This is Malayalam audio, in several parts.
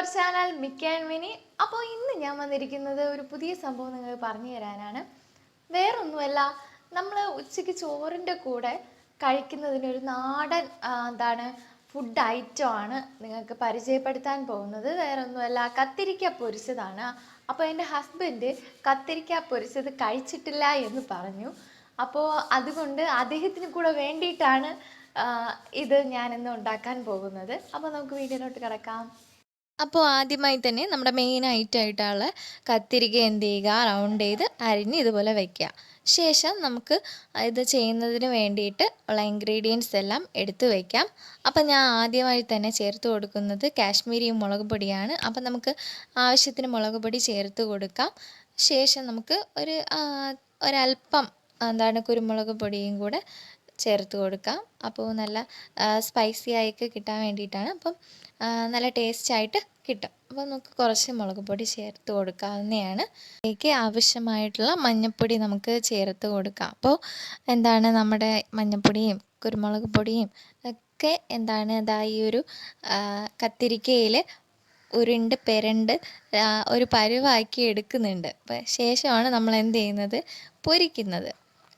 അവർ ചാനൽ മിക്ക ആൻഡ് മിനി. അപ്പോൾ ഇന്ന് ഞാൻ വന്നിരിക്കുന്നത് ഒരു പുതിയ സംഭവം നിങ്ങൾക്ക് പറഞ്ഞു തരാനാണ്. വേറൊന്നുമല്ല നമ്മൾ ഉച്ചയ്ക്ക് ചോറിന്റെ കൂടെ കഴിക്കുന്നതിനൊരു നാടൻ എന്താണ് ഫുഡ് ഐറ്റം ആണ് നിങ്ങൾക്ക് പരിചയപ്പെടുത്താൻ പോകുന്നത്. വേറൊന്നുമല്ല കത്തിരിക്ക പൊരിച്ചതാണ്. അപ്പോൾ എന്റെ ഹസ്ബൻഡ് കത്തിരിക്ക പൊരിച്ചത് കഴിച്ചിട്ടില്ല എന്ന് പറഞ്ഞു. അപ്പോൾ അതുകൊണ്ട് അദ്ദേഹത്തിന് കൂടെ വേണ്ടിയിട്ടാണ് ഇത് ഞാനിന്ന് ഉണ്ടാക്കാൻ പോകുന്നത്. അപ്പോൾ നമുക്ക് വീഡിയോയിലോട്ട് കിടക്കാം. അപ്പോൾ ആദ്യമായി തന്നെ നമ്മുടെ മെയിൻ ആയിട്ടുള്ള കത്തിരിക്ക എന്ത് ചെയ്യുക? റൗണ്ട് ചെയ്ത് അരിഞ്ഞ് ഇതുപോലെ വയ്ക്കുക ശേഷം നമുക്ക് ഇത് ചെയ്യുന്നതിന് വേണ്ടിയിട്ട് ഉള്ള ഇൻഗ്രീഡിയൻസ് എല്ലാം എടുത്തു വയ്ക്കാം അപ്പോൾ ഞാൻ ആദ്യമായി തന്നെ ചേർത്ത് കൊടുക്കുന്നത് കാശ്മീരി മുളക് പൊടിയാണ്. അപ്പം നമുക്ക് ആവശ്യത്തിന് മുളക് പൊടി ചേർത്ത് കൊടുക്കാം. ശേഷം നമുക്ക് ഒരു ഒരല്പം എന്താണ് കുരുമുളക് പൊടിയും കൂടെ ചേർത്ത് കൊടുക്കാം. അപ്പോൾ നല്ല സ്പൈസി ആയിട്ട് കിട്ടാൻ വേണ്ടിയിട്ടാണ്. അപ്പം നല്ല ടേസ്റ്റ് ആയിട്ട് കിട്ടും. അപ്പോൾ നമുക്ക് കുറച്ച് മുളക് പൊടി ചേർത്ത് കൊടുക്കാവുന്നതാണ്. ഇതിലേക്ക് ആവശ്യമായിട്ടുള്ള മഞ്ഞൾപ്പൊടി നമുക്ക് ചേർത്ത് കൊടുക്കാം. അപ്പോൾ എന്താണ് നമ്മുടെ മഞ്ഞൾപ്പൊടിയും കുരുമുളക് പൊടിയും ഒക്കെ എന്താണ് ഇതാ ഈ ഒരു കത്തിരിക്കയിൽ ഉരുണ്ട് പെരണ്ട് ഒരു പരുവാക്കി എടുക്കുന്നുണ്ട്. ശേഷമാണ് നമ്മൾ എന്ത് ചെയ്യുന്നത്? പൊരിക്കുന്നത്.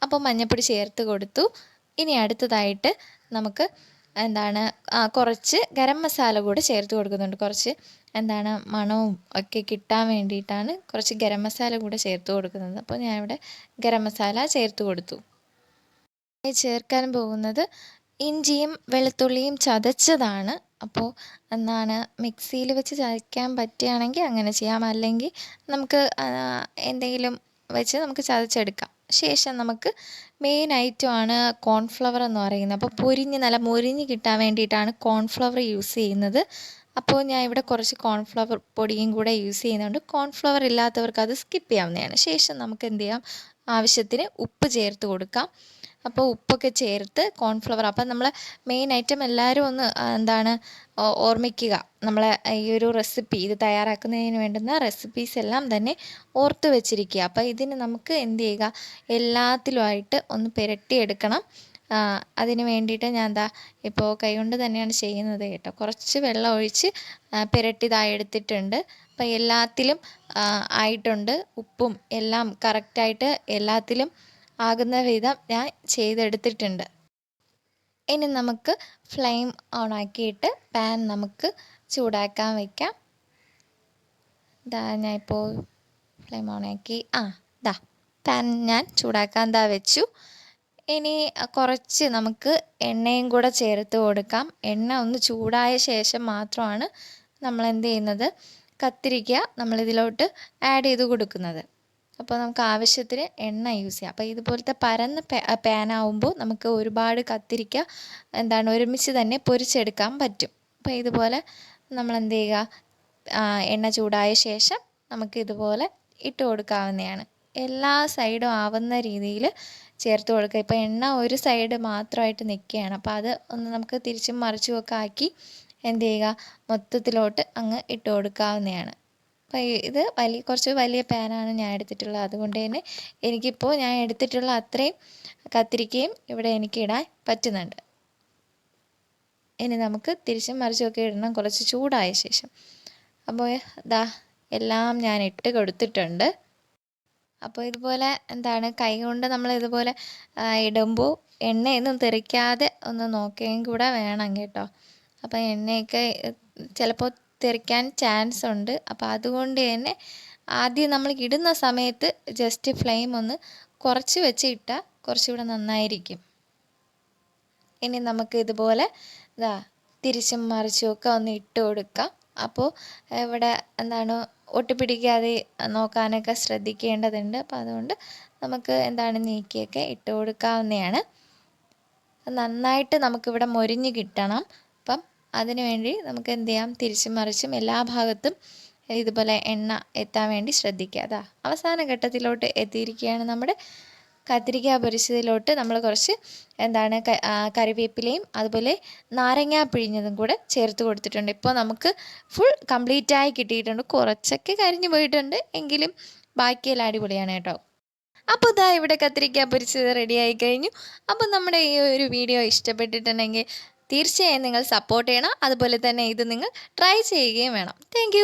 അപ്പോൾ മഞ്ഞൾപ്പൊടി ചേർത്ത് കൊടുത്തു. ഇനി അടുത്തതായിട്ട് നമുക്ക് എന്താണ് കുറച്ച് ഗരം മസാല കൂടെ ചേർത്ത് കൊടുക്കുന്നുണ്ട്. കുറച്ച് എന്താണ് മണവും ഒക്കെ കിട്ടാൻ വേണ്ടിയിട്ടാണ് കുറച്ച് ഗരം മസാല കൂടെ ചേർത്ത് കൊടുക്കുന്നത്. അപ്പോൾ ഞാനിവിടെ ഗരം മസാല ചേർത്ത് കൊടുത്തു. ചേർക്കാൻ പോകുന്നത് ഇഞ്ചിയും വെളുത്തുള്ളിയും ചതച്ചതാണ്. അപ്പോൾ എന്താണ് മിക്സിയിൽ വെച്ച് ചതയ്ക്കാൻ പറ്റുകയാണെങ്കിൽ അങ്ങനെ ചെയ്യാം. അല്ലെങ്കിൽ നമുക്ക് എന്തെങ്കിലും വെച്ച് നമുക്ക് ചതച്ചെടുക്കാം. ശേഷം നമുക്ക് മെയിൻ ഐറ്റമാണ് കോൺഫ്ലവർ എന്ന് പറയുന്നത്. അപ്പോൾ പൊരിഞ്ഞ് നല്ല മൊരിഞ്ഞ് കിട്ടാൻ വേണ്ടിയിട്ടാണ് കോൺഫ്ലവർ യൂസ് ചെയ്യുന്നത്. അപ്പോൾ ഞാൻ ഇവിടെ കുറച്ച് കോൺഫ്ലവർ പൊടിയും കൂടെ യൂസ് ചെയ്യുന്നുണ്ട്. കോൺഫ്ലവർ ഇല്ലാത്തവർക്ക് അത് സ്കിപ്പ് ചെയ്യാവുന്നതാണ്. ശേഷം നമുക്ക് എന്ത് ചെയ്യാം? ആവശ്യത്തിന് ഉപ്പ് ചേർത്ത് കൊടുക്കാം. അപ്പോൾ ഉപ്പൊക്കെ ചേർത്ത് കോൺഫ്ലവർ അപ്പം നമ്മൾ മെയിൻ ഐറ്റം എല്ലാവരും ഒന്ന് എന്താണ് ഓർമ്മിക്കുക. നമ്മളെ ഈ ഒരു റെസിപ്പി ഇത് തയ്യാറാക്കുന്നതിന് വേണ്ടുന്ന റെസിപ്പീസ് എല്ലാം തന്നെ ഓർത്ത് വെച്ചിരിക്കുക. അപ്പോൾ ഇതിന് നമുക്ക് എന്ത് ചെയ്യുക? എല്ലാത്തിലുമായിട്ട് ഒന്ന് പുരട്ടിയെടുക്കണം. അതിന് വേണ്ടിയിട്ട് ഞാൻ എന്താ ഇപ്പോൾ കൈകൊണ്ട് തന്നെയാണ് ചെയ്യുന്നത് കേട്ടോ. കുറച്ച് വെള്ളം ഒഴിച്ച് ആ, പുരട്ടി എടുത്തിട്ടുണ്ട്. അപ്പോൾ എല്ലാത്തിലും ആയിട്ടുണ്ട്. ഉപ്പും എല്ലാം കറക്റ്റായിട്ട് എല്ലാത്തിലും ആകുന്ന വിധം ഞാൻ ചെയ്തെടുത്തിട്ടുണ്ട്. ഇനി നമുക്ക് ഫ്ലെയിം ഓൺ ആക്കിയിട്ട് പാൻ നമുക്ക് ചൂടാക്കാൻ വയ്ക്കാം ഇതാ ഞാൻ ഇപ്പോൾ ഫ്ലെയിം ഓൺ ആക്കി ആ ദാ പാൻ ഞാൻ ചൂടാക്കാൻ ദാ വെച്ചു. ഇനി കുറച്ച് നമുക്ക് എണ്ണയും കൂടെ ചേർത്ത് കൊടുക്കാം. എണ്ണ ഒന്ന് ചൂടായ ശേഷം മാത്രമാണ് നമ്മൾ എന്ത് ചെയ്യുന്നത്? കത്തിരിക്ക നമ്മളിതിലോട്ട് ആഡ് ചെയ്ത് കൊടുക്കുന്നത്. അപ്പോൾ നമുക്ക് ആവശ്യത്തിന് എണ്ണ യൂസ് ചെയ്യാം. അപ്പോൾ ഇതുപോലത്തെ പരന്ന പാനാവുമ്പോൾ നമുക്ക് ഒരുപാട് കത്തിരിക്ക എന്താണ് ഒരുമിച്ച് തന്നെ പൊരിച്ചെടുക്കാൻ പറ്റും. അപ്പോൾ ഇതുപോലെ നമ്മൾ എന്ത് ചെയ്യുക? എണ്ണ ചൂടായ ശേഷം നമുക്ക് ഇതുപോലെ ഇട്ട് കൊടുക്കാവുന്നതാണ്. എല്ലാ സൈഡും ആവുന്ന രീതിയിൽ ചേർത്ത് കൊടുക്കുക. ഇപ്പോൾ എണ്ണ ഒരു സൈഡ് മാത്രമായിട്ട് നിൽക്കുകയാണ്. അപ്പോൾ അത് ഒന്ന് നമുക്ക് തിരിച്ചും മറിച്ചും ഒക്കെ ആക്കി എന്ത് ചെയ്യുക? മൊത്തത്തിലോട്ട് അങ്ങ് ഇട്ട് കൊടുക്കാവുന്നതാണ്. അപ്പോൾ ഇത് വലിയ കുറച്ച് വലിയ പാനാണ് ഞാൻ എടുത്തിട്ടുള്ളത്. അതുകൊണ്ട് തന്നെ എനിക്കിപ്പോൾ ഞാൻ എടുത്തിട്ടുള്ള അത്രയും കത്തിരിക്കയും ഇവിടെ എനിക്ക് ഇടാൻ പറ്റുന്നുണ്ട്. ഇനി നമുക്ക് തിരിച്ചും മറിച്ചുമൊക്കെ ഇടണം. കുറച്ച് ചൂടായ ശേഷം. അപ്പോൾ ദാ എല്ലാം ഞാൻ ഇട്ട് കൊടുത്തിട്ടുണ്ട്. അപ്പോൾ ഇതുപോലെ എന്താണ് കൈ കൊണ്ട് നമ്മൾ ഇതുപോലെ ഇടുമ്പോൾ എണ്ണയൊന്നും തെറിക്കാതെ ഒന്ന് നോക്കുകയും കൂടെ വേണം കേട്ടോ. അപ്പോൾ എണ്ണയൊക്കെ ചിലപ്പോൾ തെറിക്കാൻ ചാൻസ് ഉണ്ട്. അപ്പോൾ അതുകൊണ്ട് തന്നെ ആദ്യം നമ്മൾ ഇടുന്ന സമയത്ത് ജസ്റ്റ് ഫ്ലെയിം ഒന്ന് കുറച്ച് വെച്ച് ഇട്ടാൽ കുറച്ചുകൂടെ നന്നായിരിക്കും. ഇനി നമുക്ക് ഇതുപോലെ ഇതാ തിരിച്ചും മറിച്ചും ഒക്കെ ഒന്ന് ഇട്ട് കൊടുക്കാം. അപ്പോൾ ഇവിടെ എന്താണ് ഒട്ടിപ്പിടിക്കാതെ നോക്കാനൊക്കെ ശ്രദ്ധിക്കേണ്ടതുണ്ട്. അപ്പോൾ അതുകൊണ്ട് നമുക്ക് എന്താണ് നീക്കിയൊക്കെ ഇട്ട് കൊടുക്കാവുന്നതാണ്. നന്നായിട്ട് നമുക്കിവിടെ മൊരിഞ്ഞ് കിട്ടണം. അപ്പം അതിനുവേണ്ടി നമുക്ക് എന്ത് ചെയ്യാം? തിരിച്ചും മറിച്ചും എല്ലാ ഭാഗത്തും ഇതുപോലെ എണ്ണ എത്താൻ വേണ്ടി ശ്രദ്ധിക്കുക. അതാ അവസാന ഘട്ടത്തിലോട്ട് എത്തിയിരിക്കുകയാണ് നമ്മുടെ കത്തിരിക്ക പൊരിച്ചതിലോട്ട് നമ്മൾ കുറച്ച് എന്താണ് കറിവേപ്പിലയും അതുപോലെ നാരങ്ങ പിഴിഞ്ഞതും കൂടെ ചേർത്ത് കൊടുത്തിട്ടുണ്ട്. ഇപ്പോൾ നമുക്ക് ഫുൾ കംപ്ലീറ്റ് ആയി കിട്ടിയിട്ടുണ്ട്. കുറച്ചൊക്കെ കരിഞ്ഞു പോയിട്ടുണ്ട്. എങ്കിലും ബാക്കിയെല്ലാം അടിപൊളിയാണ് കേട്ടോ. അപ്പോൾ ഇതാ ഇവിടെ കത്തിരിക്ക പൊരിച്ചത് റെഡി ആയി കഴിഞ്ഞു. അപ്പോൾ നമ്മുടെ ഈ ഒരു വീഡിയോ ഇഷ്ടപ്പെട്ടിട്ടുണ്ടെങ്കിൽ തീർച്ചയായും നിങ്ങൾ സപ്പോർട്ട് ചെയ്യണം. അതുപോലെ തന്നെ ഇത് നിങ്ങൾ ട്രൈ ചെയ്യുകയും വേണം. താങ്ക്